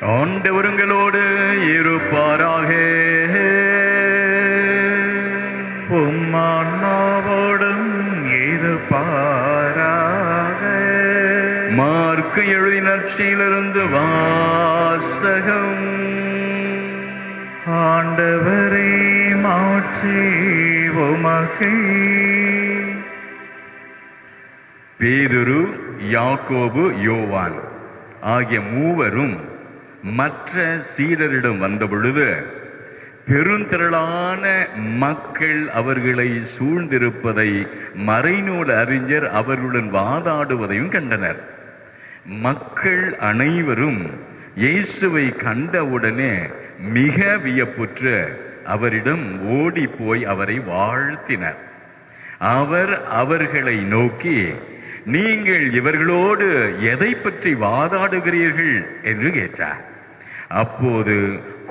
ஆண்டவருங்களோடு இருப்பாராக. உம்மாவோடும் இருப்பாராக. மார்க்கு எழுதி நற்சியிலிருந்து வாசகம். ஆண்டவரே மாட்சி உமக்கே. பேதுரு யாக்கோபு யோவான் ஆகிய மூவரும் மற்ற சீடரிடம் வந்தபொழுது பெருந்திரளான மக்கள் அவர்களை சூழ்ந்திருப்பதை மறைநூல் அறிஞர் அவர்களுடன் வாதாடுவதையும் கண்டனர். மக்கள் அனைவரும் இயேசுவை கண்டவுடனே மிக வியப்புற்று அவரிடம் ஓடி போய் அவரை வாழ்த்தினர். அவர் அவர்களை நோக்கி நீங்கள் இவர்களோடு எதை பற்றி வாதாடுகிறீர்கள் என்று கேட்டார். அப்போது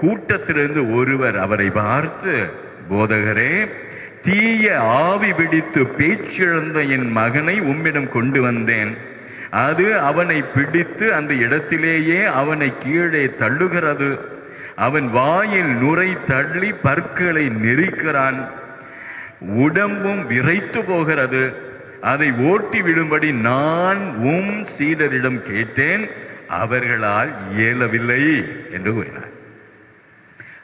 கூட்டத்திலிருந்து ஒருவர் அவரை பார்த்து போதகரே தீய ஆவி பிடித்து பேச்சிழந்த என் மகனை உம்மிடம் கொண்டு வந்தேன். அது அவனை பிடித்து அந்த இடத்திலேயே அவனை கீழே தள்ளுகிறது. அவன் வாயில் நுரை தள்ளி பற்களை நெரிக்கிறான். உடம்பும் விரைத்து போகிறது. அதை ஓட்டி விடும்படி நான் உம் சீடரிடம் கேட்டேன் அவர்களால் இயலவில்லை என்று கூறினார்.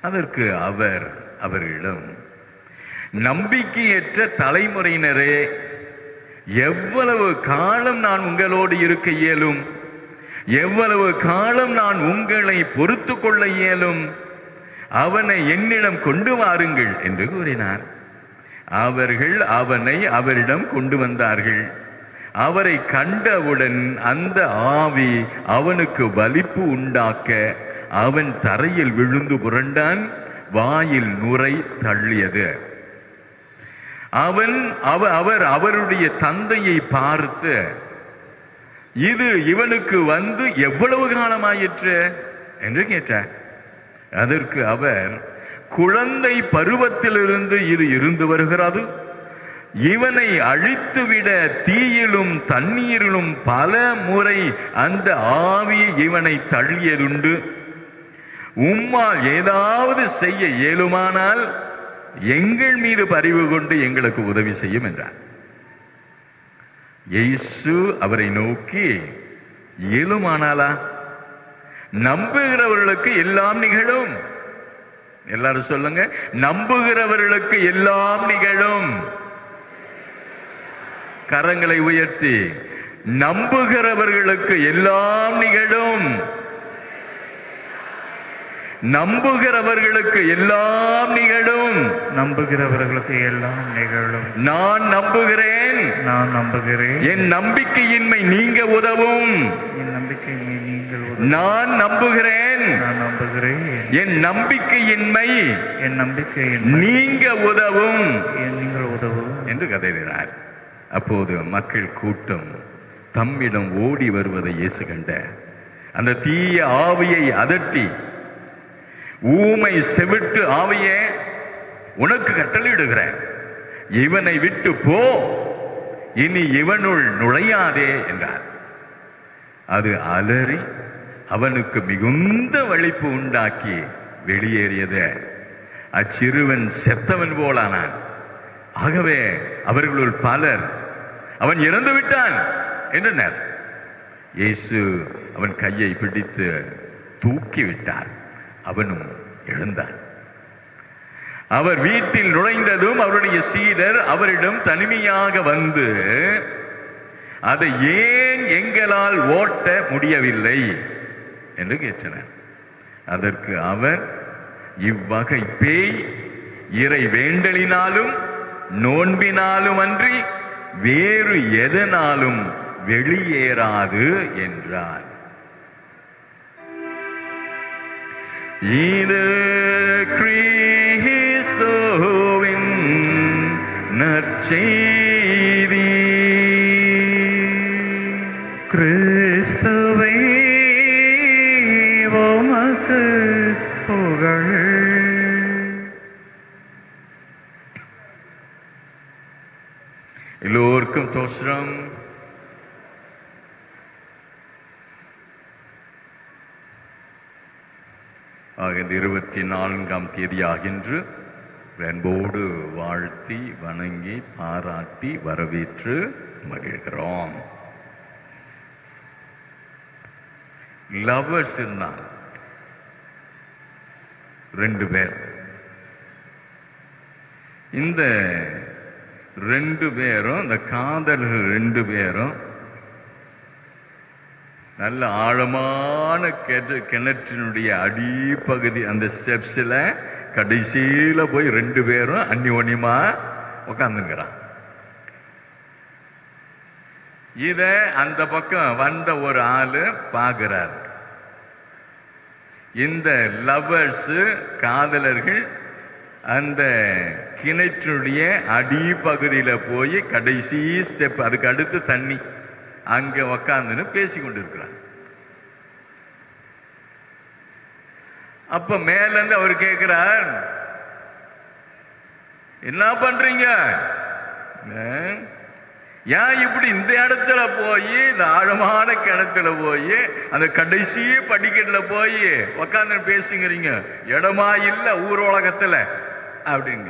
அதற்கு அவர் அவர்களிடம் நம்பிக்கையற்ற தலைமுறையினரே எவ்வளவு காலம் நான் உங்களோடு இருக்க இயலும் எவ்வளவு காலம் நான் உங்களை பொறுத்து கொள்ள இயலும் அவனை என்னிடம் கொண்டு வாருங்கள் என்று கூறினார். அவர்கள் அவனை அவரிடம் கொண்டு வந்தார்கள். அவரை கண்டவுடன் அந்த ஆவி அவனுக்கு வலிப்பு உண்டாக்க அவன் தரையில் விழுந்து புரண்டான் வாயில் நுரை தள்ளியது. அவன் அவ அவர் அவருடைய தந்தையை பார்த்து இது இவனுக்கு வந்து எவ்வளவு காலமாயிற்று? என்று கேட்டார். அதற்கு அவர் குழந்தை பருவத்திலிருந்து இது இருந்து வருகிறது. இவனை அழித்துவிட தீயிலும் தண்ணீரிலும் பல முறை அந்த ஆவி இவனை தள்ளியதுண்டு. உம்மால் ஏதாவது செய்ய இயலுமானால் எங்கள் மீது பரிவு கொண்டு எங்களுக்கு உதவி செய்யும் என்றார் இயேசு அவரை நோக்கி இயலுமானாலா? நம்புகிறவர்களுக்கு எல்லாம் நிகழும். எல்லாரும் சொல்லுங்க. நம்புகிறவர்களுக்கு எல்லாம் நிகழும். கரங்களை உயர்த்தி நம்புகிறவர்களுக்கு எல்லாம் நிகழும். நம்புகிறவர்களுக்கு எல்லாம் நிகழும். நம்புகிறவர்களுக்கு எல்லாம் நிகழும். நான் நம்புகிறேன். நான் நம்புகிறேன். என் நம்பிக்கையின்மை நீங்க உதவும். என் நம்பிக்கை நீங்கள். நான் நம்புகிறேன். நான் நம்புகிறேன். என் நம்பிக்கையின்மை என் நம்பிக்கை நீங்க உதவும். நீங்கள் உதவும். என்று கதைகிறார் அப்போது மக்கள் கூட்டம் தம்மிடம் ஓடி வருவதை இயேசு கண்ட. அந்த தீய ஆவியை அதட்டி ஊமை செவிட்டு ஆவையே உனக்கு கட்டளையிடுகிறேன். இவனை விட்டு போ இனி இவனுள் நுழையாதே என்றார். அது அலறி அவனுக்கு மிகுந்த வலிப்பு உண்டாக்கி வெளியேறியது. அச்சிறுவன் செத்தவன் போலானான். ஆகவே அவர்களுள் பலர் அவன் இறந்து விட்டான் என்றனர். இயேசு அவன் கையை பிடித்து தூக்கி விட்டார் அவனும் எழுந்தான். அவர் வீட்டில் நுழைந்ததும் அவருடைய சீடர் அவரிடம் தனிமையாக வந்து அதை ஏன் எங்களால் ஓட்ட முடியவில்லை? என்று கேட்டனர். அதற்கு அவர் இவ்வகை பேய் இறை வேண்டலினாலும் நோன்பினாலும் அன்றி வேறு எதனாலும் வெளியேறாது என்றார். ഇത് ക്രീഹിസോവിൻ നച്ചെയ്തി ക്രിസ്തുവേ ഓമക്ക് പുകൾ എല്ലാവർക്കും തോശ്രം ஆக இருபத்தி நான்காம் தேதியாகின்று அன்போடு வாழ்த்தி வணங்கி பாராட்டி வரவேற்று மகிழ்கிறோம். லவர்ஸ் ரெண்டு பேர். இந்த ரெண்டு பேரும் இந்த காதல்கள் ரெண்டு பேரும் நல்ல ஆழமான கிணறு கிணற்றினுடைய அடிப்பகுதி அந்த ஸ்டெப்ஸில் கடைசியில போய் ரெண்டு பேரும் அந்யோன்யமா உட்காந்துக்கிறான் இத அந்த பக்கம் வந்த ஒரு ஆளு பார்க்கிறார் இந்த லவர்ஸ் காதலர்கள் அந்த கிணற்றுடைய அடிப்பகுதியில போய் கடைசி ஸ்டெப் அதுக்கு அடுத்து தண்ணி அங்க உக்காந்துன்னு பேசி கொண்டிருக்கிறார் அப்ப மேல இருந்து அவர் கேட்கிறார் என்ன பண்றீங்க? ஏன் இப்படி இந்த இடத்துல போய் இந்த ஆழமான கிணத்துல போய் அந்த கடைசி படிக்கட்டுல போய் உக்காந்து பேசுங்கிறீங்க இடமா இல்ல ஊர் உலகத்துல அப்படிங்க.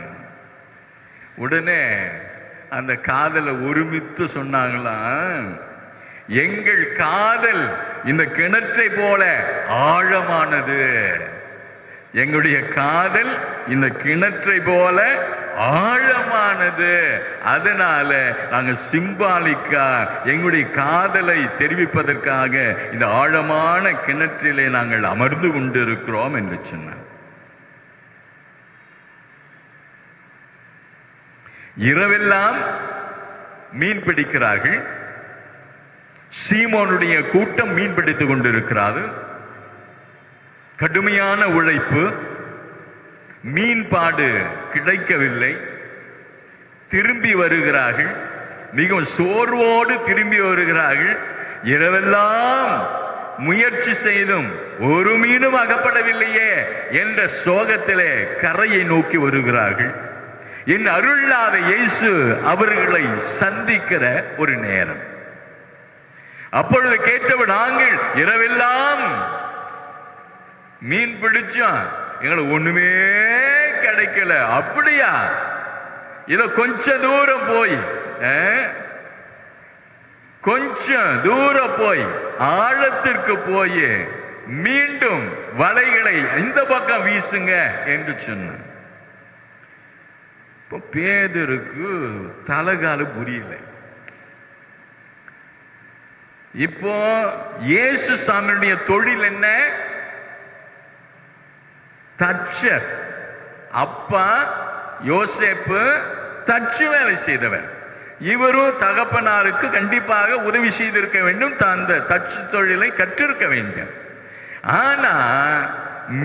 உடனே அந்த காதலை ஒருமித்து சொன்னாங்களாம் எங்கள் காதல் இந்த கிணற்றை போல ஆழமானது. எங்களுடைய காதல் இந்த கிணற்றை போல ஆழமானது. அதனால நாங்க சிம்பாலிக்கா எங்களுடைய காதலை தெரிவிப்பதற்காக இந்த ஆழமான கிணற்றிலே நாங்கள் அமர்ந்து கொண்டிருக்கிறோம் என்று சொன்னார். இரவெல்லாம் மீன் பிடிக்கிறார்கள். சீமோனுடைய கூட்டம் மீன் பிடித்துக் கொண்டிருக்கிறார்கள் கடுமையான உழைப்பு மீன்பாடு கிடைக்கவில்லை. திரும்பி வருகிறார்கள். மிகவும் சோர்வோடு திரும்பி வருகிறார்கள். இரவெல்லாம் முயற்சி செய்தும் ஒரு மீனும் அகப்படவில்லையே என்ற சோகத்திலே கரையை நோக்கி வருகிறார்கள். என் அருளாத இயேசு அவர்களை சந்திக்கிற ஒரு நேரம். அப்பொழுது கேட்டவர் நாங்கள் இரவெல்லாம் மீன் பிடிச்சோம் எங்களுக்கு ஒண்ணுமே கிடைக்கல. அப்படியா? இத கொஞ்ச தூரம் போய் கொஞ்சம் தூரம் போய் ஆழத்திற்கு போய் மீண்டும் வலைகளை இந்த பக்கம் வீசுங்க என்று சொன்ன பேதருக்கு தலகால புரியல. இப்போ இயேசு சாமியுடைய தொழில் என்ன? தச்சர் அப்பா யோசேப்பு தச்சு வேலை செய்தவர். இவரும் தகப்பனாருக்கு கண்டிப்பாக உதவி செய்திருக்க வேண்டும் அந்த தச்சு தொழிலை கற்றிருக்க வேண்டும். ஆனா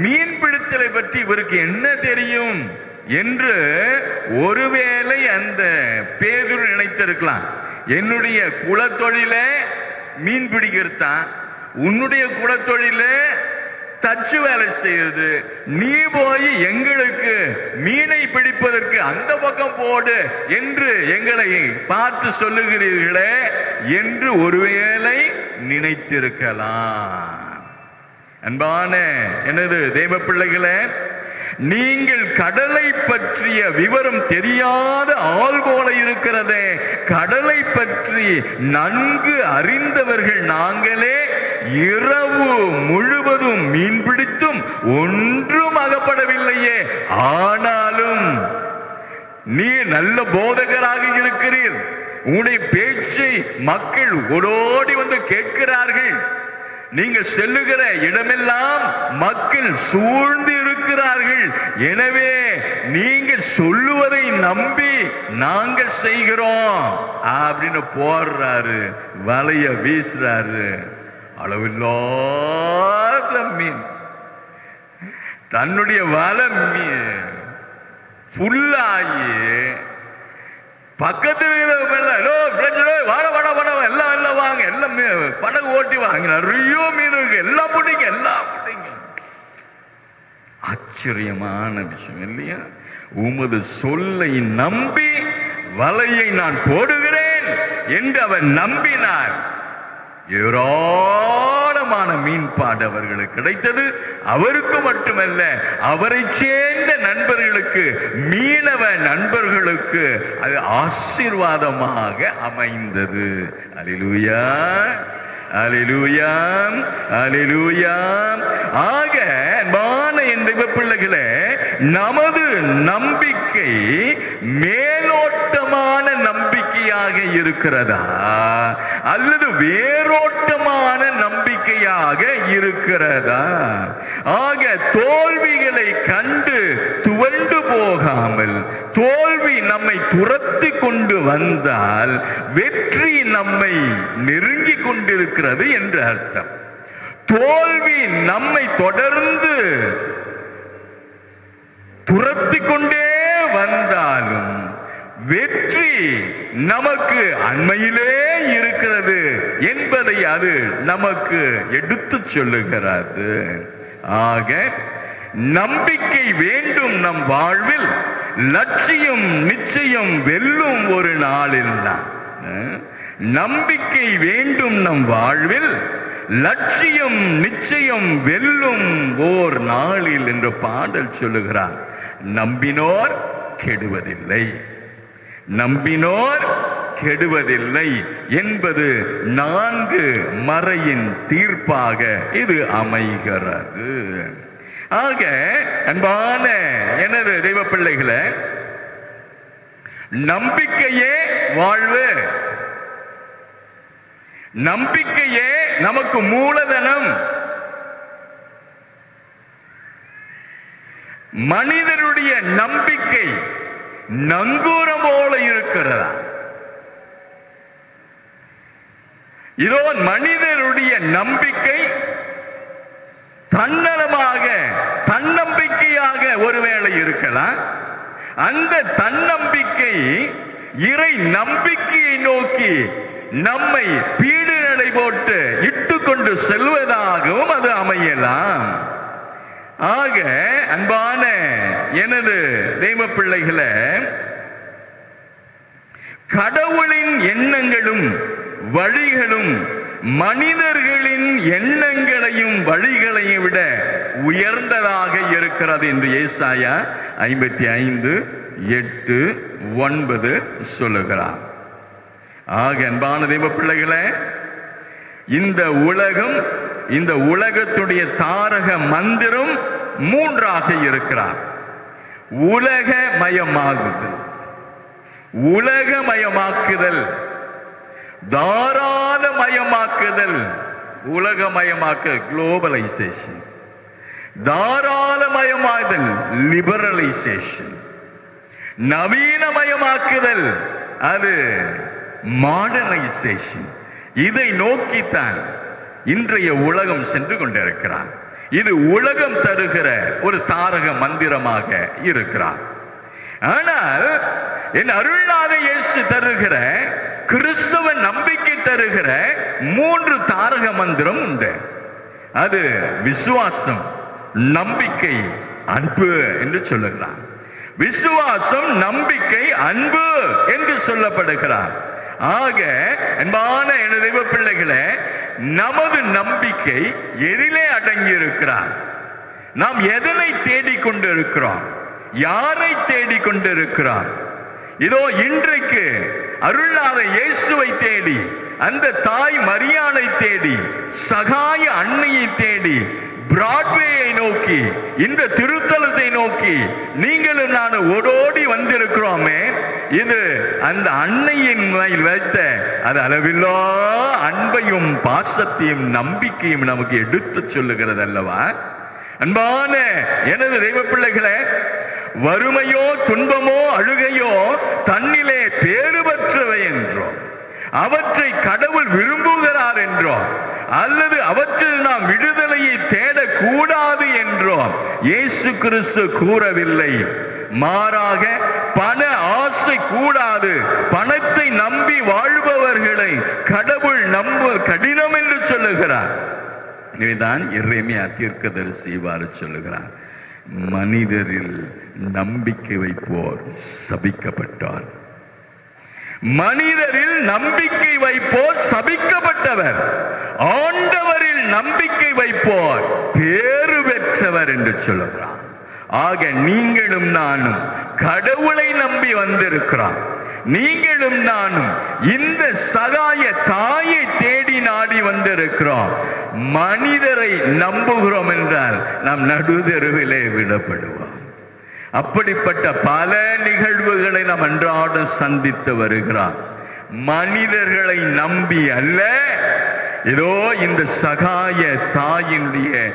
மீன் பிடித்தலை பற்றி இவருக்கு என்ன தெரியும் என்று ஒருவேளை அந்த பேதுரு நினைத்திருக்கலாம். என்னுடைய குலத்தொழிலே மீன் பிடிக்கிறது? தான் உன்னுடைய குலத்தொழில தச்சு வேலை செய்யுது. நீ போய் எங்களுக்கு மீனை பிடிப்பதற்கு அந்த பக்கம் போடு என்று எங்களை பார்த்து சொல்லுகிறீர்களே என்று ஒருவேளை நினைத்திருக்கலாம். அன்பான எனது தெய்வ பிள்ளைகளே நீங்கள் கடலை பற்றிய விவரம் தெரியாத ஆள் போல இருக்கிறதே. கடலை பற்றி நன்கு அறிந்தவர்கள் நாங்களே இரவு முழுவதும் மீன் பிடித்தும் ஒன்றும் அகப்படவில்லையே. ஆனாலும் நீ நல்ல போதகராக இருக்கிறீர். உன்னுடைய பேச்சை மக்கள் ஓடோடி வந்து கேட்கிறார்கள். நீங்க செல்லுகிற இடமெல்லாம் மக்கள் சூழ்ந்து இருக்கிறார்கள். எனவே நீங்கள் சொல்லுவதை நம்பி நாங்கள் செய்கிறோம். அப்படின்னு போடுறாரு வலைய வீசுறாரு. அளவில்லாத மீன். தன்னுடைய வலை மீன் புல்லாகி பக்கத்து வாட வாட வாட எல்லாம் எல்லாம் வாங்க எல்லாம் படகு ஓட்டி வாங்க நிறைய மீன் இருக்கு எல்லாம் பிடிங்க எல்லாம் பிடிங்க. ஆச்சரியமான விஷயம் இல்லையா? உமது சொல்லை நம்பி வலையை நான் போடுகிறேன் என்று அவன் நம்பினார் ஏராளமான மீன்பாடு அவர்களுக்கு கிடைத்தது. அவருக்கு மட்டுமல்ல அவரை சேர்ந்த நண்பர்களுக்கு மீனவ நண்பர்களுக்கு அது ஆசீர்வாதமாக அமைந்தது. அலிலூயா அலிலூயாம் அலிலூயாம் ஆக அன்பான என் பிள்ளைகளே நமது நம்பிக்கை மே நம்பிக்கையாக இருக்கிறதா? அல்லது வேரோட்டமான நம்பிக்கையாக இருக்கிறதா? ஆக தோல்விகளை கண்டு துவண்டு போகாமல் தோல்வி நம்மை துரத்தி கொண்டு வந்தால் வெற்றி நம்மை நெருங்கி கொண்டிருக்கிறது என்று அர்த்தம். தோல்வி நம்மை தொடர்ந்து துரத்தி கொண்டே வந்தாலும் வெற்றி நமக்கு அண்மையிலே இருக்கிறது என்பதை அது நமக்கு எடுத்துச் சொல்லுகிறது. ஆக நம்பிக்கை வேண்டும் நம் வாழ்வில் லட்சியம் நிச்சயம் வெல்லும் ஒரு நாளில் தான். நம்பிக்கை வேண்டும் நம் வாழ்வில் லட்சியம் நிச்சயம் வெல்லும் ஓர் நாளில் என்று பாடல் சொல்லுகிறார். நம்பினோர் கெடுவதில்லை. நம்பினோர் கெடுவதில்லை என்பது நான்கு மறையின் தீர்ப்பாக இது அமைகிறது. ஆக அன்பான எனது தெய்வ பிள்ளைகளை நம்பிக்கையே வாழ்வு. நம்பிக்கையே நமக்கு மூலதனம். மனிதனுடைய நம்பிக்கை நங்கூரம் போல இருக்கிறதா? இதோ மனிதனுடைய நம்பிக்கை தன்னலமாக தன்னம்பிக்கையாக ஒருவேளை இருக்கலாம். அந்த தன்னம்பிக்கை இறை நம்பிக்கையை நோக்கி நம்மை பீடு நடை போட்டு இட்டுக்கொண்டு செல்வதாகவும் அது அமையலாம். ஆக அன்பான எனது தெய்வ பிள்ளைகளை கடவுளின் எண்ணங்களும் வழிகளும் மனிதர்களின் எண்ணங்களையும் வழிகளையும் விட உயர்ந்ததாக இருக்கிறது என்று ஏசாயா ஐம்பத்தி ஐந்து எட்டு ஒன்பது சொல்லுகிறார். ஆக அன்பான தெய்வ பிள்ளைகளே இந்த உலகம் இந்த உலகத்துடைய தாரக மந்திரம் மூன்றாக இருக்கிறார். உலகமயமாகுதல் உலகமயமாக்குதல். தாராளமயமாக்குதல். உலகமயமாக்க குளோபலைசேஷன் தாராளமயமாதல் லிபரலைசேஷன் நவீனமயமாக்குதல் அது மாடர்னைசேஷன் இதை நோக்கித்தான் இன்றைய உலகம் சென்று கொண்டிருக்கிறார் இது உலகம் தருகிற ஒரு தாரக மந்திரமாக இருக்கிறார் ஆனால் என் அருள்நாத இயேசு தருகிற கிறிஸ்தவ நம்பிக்கை தருகிற மூன்று தாரக மந்திரம் உண்டு. அது விசுவாசம் நம்பிக்கை அன்பு என்று சொல்லுகிறார் விசுவாசம் நம்பிக்கை அன்பு என்று சொல்லப்படுகிறார் ஆக அன்பான எனது தெய்வ பிள்ளைகளே நமது நம்பிக்கை எதிலே அடங்கி இருக்கிறார் நாம் எதனை தேடிக்கொண்டிருக்கிறோம்? யாரை தேடிக்கொண்டிருக்கிறார்? இதோ இன்றைக்கு அருளாத இயேசுவை தேடி அந்த தாய் மரியாதை தேடி சகாய அன்னையை தேடி பிராட்வேயை நோக்கி இந்த திருத்தலத்தை நோக்கி நீங்களும் நான் ஓடோடி வந்திருக்கிறோமே. இது அந்த அன்னையின் வைத்த அது அளவில்லா அன்பையும் பாசத்தையும் நம்பிக்கையும் நமக்கு எடுத்துச் சொல்லுகிறது அல்லவா? அன்பான எனது தெய்வ பிள்ளைகளே வறுமையோ துன்பமோ அழுகையோ தன்னிலே பேறு பெற்றவை அவற்றை கடவுள் விரும்புகிறார் என்றோ அல்லது அவற்றில் நாம் விடுதலையை தேடக்கூடாது என்றோ இயேசு கிறிஸ்து கூறவில்லை. மாறாக பண ஆசை கூடாது. பணத்தை நம்பி வாழ்பவர்களை கடவுள் நம்ப கடினம் என்று சொல்லுகிறார். இவைதான் இறைமையா தீர்க்கதரிசி இவ்வாறு சொல்லுகிறார். மனிதரில் நம்பிக்கை வைப்போர் சபிக்கப்பட்டார். மனிதரில் நம்பிக்கை வைப்போர் சபிக்கப்பட்டவர். ஆண்டவரில் நம்பிக்கை வைப்போர் பேறு பெற்றவர் என்று சொல்லுகிறார். ஆக நீங்களும் நானும் கடவுளை நம்பி வந்திருக்கிறான் நீங்களும் நானும் இந்த சகாய தாயை தேடி நாடி வந்திருக்கிறோம். மனிதரை நம்புகிறோம் என்றால் நாம் நடுதெருவிலே விடப்படுவோம். அப்படிப்பட்ட பல நிகழ்வுகளை நாம் அன்றாடம் சந்தித்து வருகிறார். மனிதர்களை நம்பி அல்ல. ஏதோ இந்த சகாய தாயினுடைய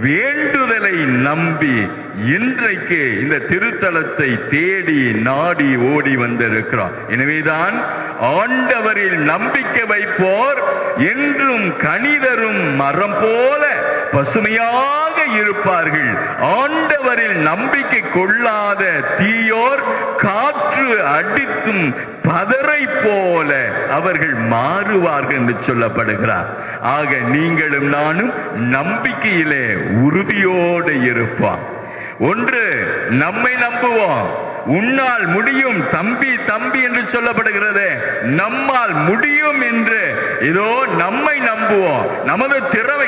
வேண்டுதலை நம்பி இன்றைக்கு இந்த திருத்தலத்தை தேடி நாடி ஓடி வந்திருக்கிறார். எனவேதான் ஆண்டவரில் நம்பிக்கை வைப்போர் என்றும் கனிதரும் மரம் போல பசுமையா இருப்பார்கள். ஆண்டவரில் நம்பிக்கை கொள்ளாத தீயோர் காற்று அடித்தும் பதரை போல அவர்கள் மாறுவார்கள் என்று சொல்லப்படுகிறார். ஆக நீங்களும் நானும் நம்பிக்கையிலே உறுதியோடு இருப்போம். ஒன்று நம்மை நம்புவோம். உன்னால் முடியும் தம்பி தம்பி என்று சொல்லப்படுகிறது. நம்மால் முடியும் என்று இதோ நம்மை நம்புவோம். நமது திறமை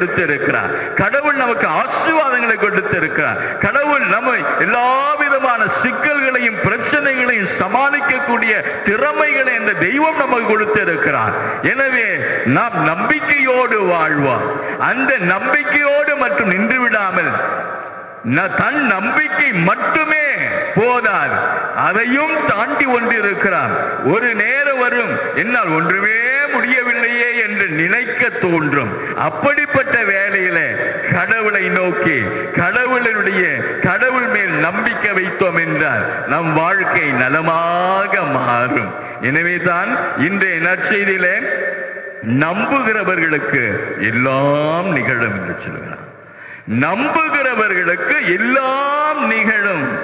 கொடுத்து இருக்கிறார் கடவுள் நமக்கு ஆசீர்வாதங்களை கொடுத்து இருக்கிறார் கடவுள் நம்மை எல்லா விதமான சிக்கல்களையும் பிரச்சனைகளையும் சமாளிக்கக்கூடிய திறமைகளை இந்த தெய்வம் நமக்கு கொடுத்து இருக்கிறார் எனவே நாம் நம்பிக்கையோடு வாழ்வோம். அந்த நம்பிக்கையோடு மட்டும் நின்று விடாமல் தன் நம்பிக்கை மட்டுமே போதாது. அதையும் தாண்டி கொண்டிருக்கிறார் ஒரு நேரம் வரும் என்னால் ஒன்றுமே முடியவில்லையே என்று நினைக்க தோன்றும். அப்படிப்பட்ட வேலையில கடவுளை நோக்கி கடவுளினுடைய கடவுள் மேல் நம்பிக்கை வைத்தோம் என்றால் நம் வாழ்க்கை நலமாக மாறும். எனவே தான் இன்றைய நற்செய்தியில நம்புகிறவர்களுக்கு எல்லாம் நிகழும் என்று சொல்கிறார் நம்புகிறவர்களுக்கு எல்லாம் நிகழும்.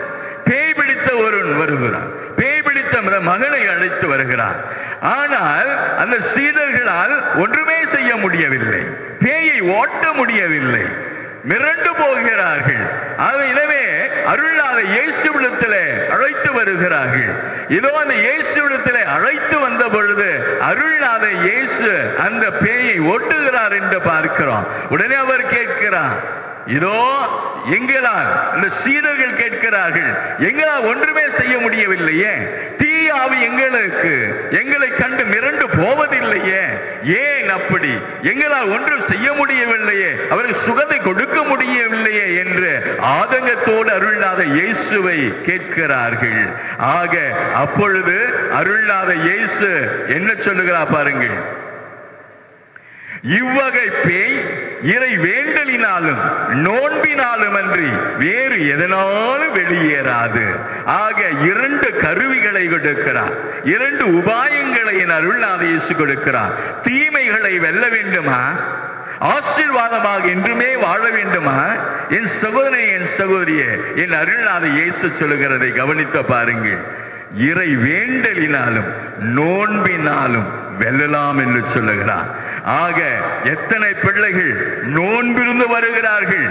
பேய் பிடித்த ஒருவன் வருகிறான். பேய் பிடித்த மகனை அழைத்து வருகிறான். ஆனால் அந்த சீடர்களால் ஒன்றுமே செய்ய முடியவில்லை. பேயை ஓட்ட முடியவில்லை. மிரண்டு போகிறார்கள். அது எனவே அருளாத இயேசுவிடத்திலே அழைத்து வருகிறார்கள். இதோ அந்த இயேசுவிடத்திலே அழைத்து வந்த பொழுது அருள்நாத இயேசு அந்த பேயை ஓட்டுகிறார் என்று பார்க்கிறோம். உடனே அவர் கேட்கிறார் இதோ எங்களால் இந்த சீடர்கள் கேட்கிறார்கள் எங்களால் ஒன்றுமே செய்ய முடியவில்லையே தீயாவி எங்களுக்கு எங்களை கண்டு மிரண்டு போவதில்லையே ஏன் அப்படி? எங்களால் ஒன்றும் செய்ய முடியவில்லையே அவருக்கு சுகத்தை கொடுக்க முடியவில்லையே என்று ஆதங்கத்தோடு அருள்நாத இயேசுவை கேட்கிறார்கள். ஆக அப்பொழுது அருள்நாத இயேசு என்ன சொல்லுகிறா பாருங்கள். இவ்வகை பேய் இறை வேண்டலினாலும் நோன்பினாலும் அன்றி வேறு எதனாலும் வெளியேறாது. ஆக இரண்டு கருவிகளை கொடுக்கிறார். இரண்டு உபாயங்களை என் அருள்நாத இயேசு கொடுக்கிறார். தீமைகளை வெல்ல வேண்டுமா? ஆசீர்வாதமாக என்றுமே வாழ வேண்டுமா? என் சகோதரி என் சகோதரியே என் அருள்நாத இயேசு சொல்லுகிறதை கவனித்து பாருங்கள். இறை வேண்டலினாலும் நோன்பினாலும் வெல்லலாம் என்று சொல்லுகிறார். ஆக எத்தனை பிள்ளைகள் நோன்பிருந்து வருகிறார்கள்?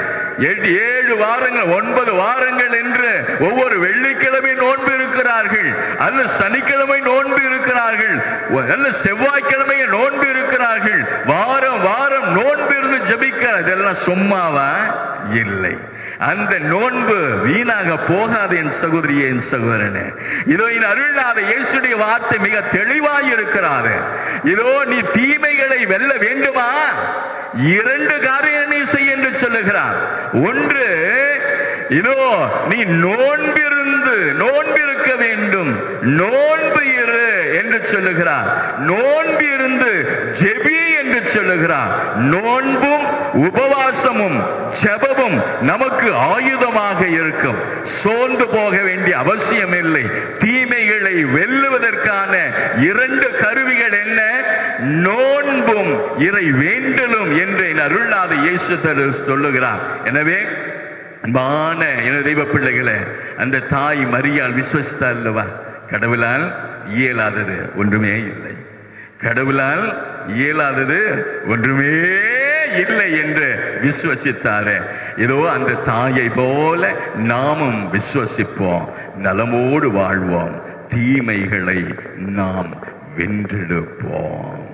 ஏழு வாரங்கள் ஒன்பது வாரங்கள் என்று ஒவ்வொரு வெள்ளிக்கிழமை நோன்பு இருக்கிறார்கள். அல்ல சனிக்கிழமை நோன்பு இருக்கிறார்கள். ஒ- அல்ல செவ்வாய்க்கிழமை நோன்பு இருக்கிறார்கள். வாரம் வாரம் நோன்பு இருந்து ஜபிக்க இதெல்லாம் சும்மாவா? இல்லை. அந்த நோன்பு வீணாக போகாது என் சகோதரியே என் சகோதரனே. இதோ என் அருள்நாத இயேசுடைய வார்த்தை மிக தெளிவாய் இருக்கிறாரு இதோ நீ தீமைகளை வெல்ல வேண்டுமா? இரண்டு காரியம் நீ செய்ய என்று சொல்லுகிறார். ஒன்று இதோ நீ நோன்பிருந்து நோன்பிருக்க வேண்டும். நோன்பு இரு என்று சொல்லுகிறார். நோன்பிருந்து ஜெபி சொல்லுகிறார் நோன்பும் உபவாசமும் ஜெபமும் நமக்கு ஆயுதமாக இருக்கும். சோர்ந்து போக வேண்டிய அவசியம் இல்லை தீமைகளை வெல்லுவதற்கான இரண்டு கருவிகள் என்ன? நோன்பும் இறை வேண்டலும் என்று என் அருள்நாத இயேசு சொல்லுகிறார். எனவே அன்பான தெய்வ பிள்ளைகளை அந்த தாய் மரியாள் விசுவசித்தார் அல்லவா? கடவுளால் இயலாதது ஒன்றுமே இல்லை. கடவுளால் இயலாதது ஒன்றுமே இல்லை என்று விசுவசித்தாரே. ஏதோ அந்த தாயை போல நாமும் விசுவசிப்போம். நலமோடு வாழ்வோம். தீமைகளை நாம் வென்றெடுப்போம்.